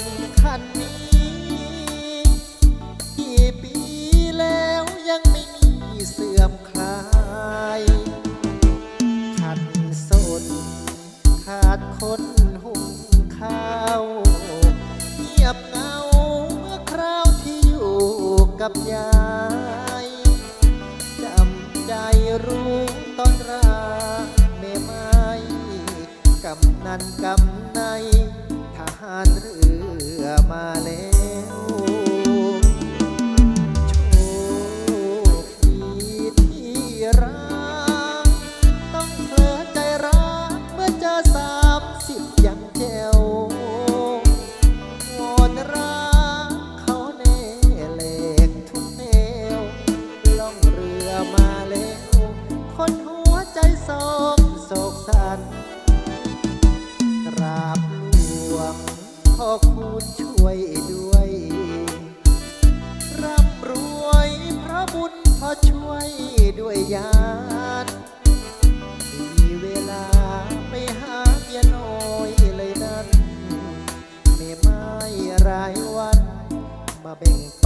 นต์คันนี้กี่ปีแล้วยังไม่มีเสื่อมคลายขันสนขาดคนหุ่มข้าวเงียบเงาเมื่อคราวที่อยู่กับยายจำใจรู้ตอนราเมไม่กำนันกำในทหารเรือ มาแล้ว bem.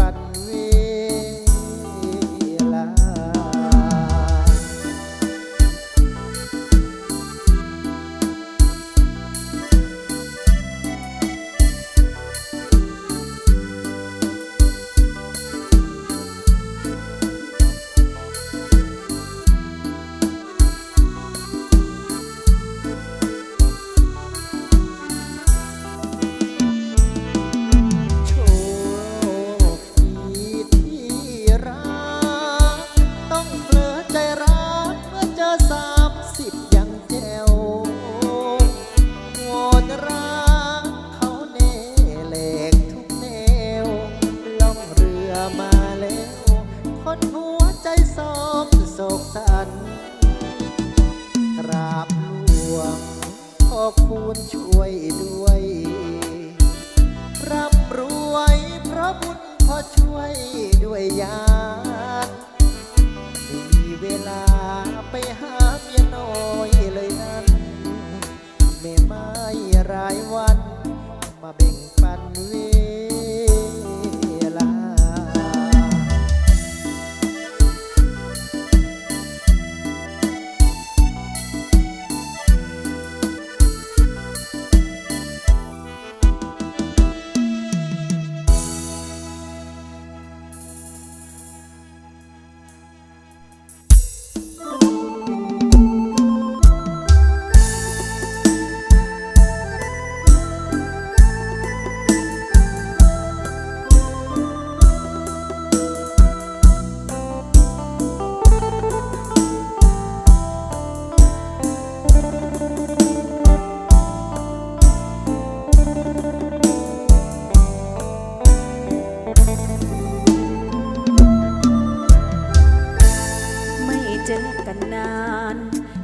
กันนาน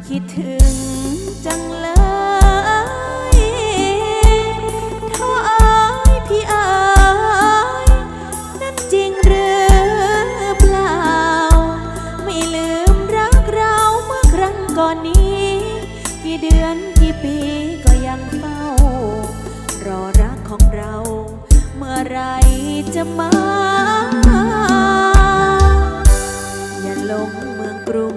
คิดถึงจังเลยเขาอายพี่อายนั่นจริงหรือเปล่า ไม่ลืมรักเราเมื่อครั้งก่อนนี้ กี่เดือนกี่ปีก็ยังเฝ้า รอรักของเรา เมื่อไรจะมาอย่าลงเมืองกรุง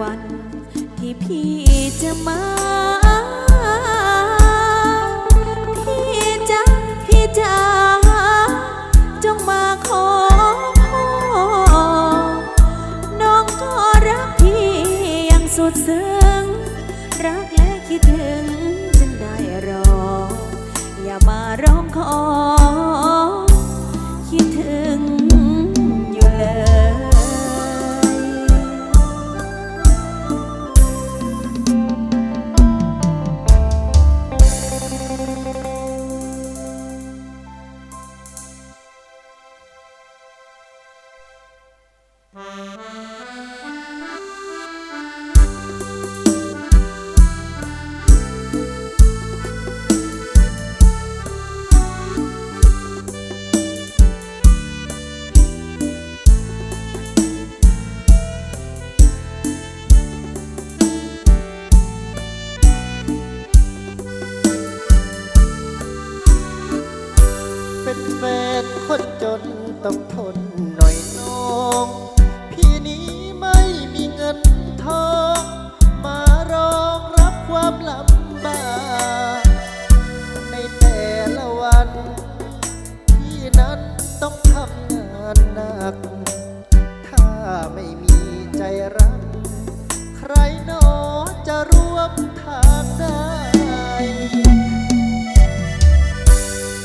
วันที่พี่จะมาพี่จะพี่จ๋าจงมาขอพ่อน้องก็รักพี่อย่างสุดซึ้งรักและคิดถึงจึงได้รอ อย่ามาร้องขอ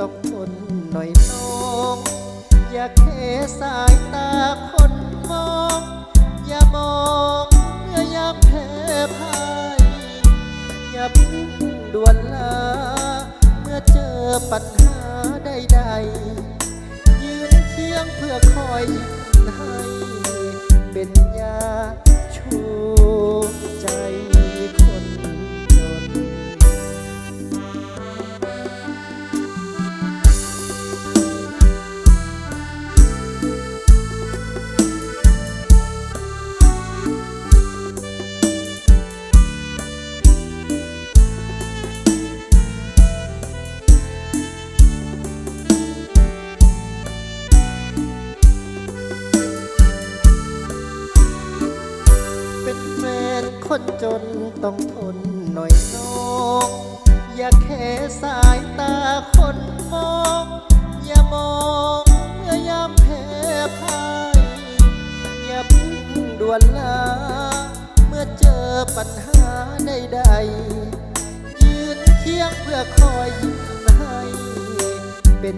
ต้องทนหน่อยน้อง อย่าแค่สายตาคนมอง อย่ามองเมื่อยามแพ้พ่ายอย่าพึ่งด่วนลา เมื่อเจอปัญหาใดๆยืนเคียงเพื่อคอยให้เป็นยา นต้องทนหน่อยน้องอย่าแค่สายตาคนมอง อย่ามองเมื่อยามแพ้พ่ายอย่าพึ่งด่วนลา เมื่อเจอปัญหาใดๆยืนเคียงเพื่อคอยยิ้มให้เป็น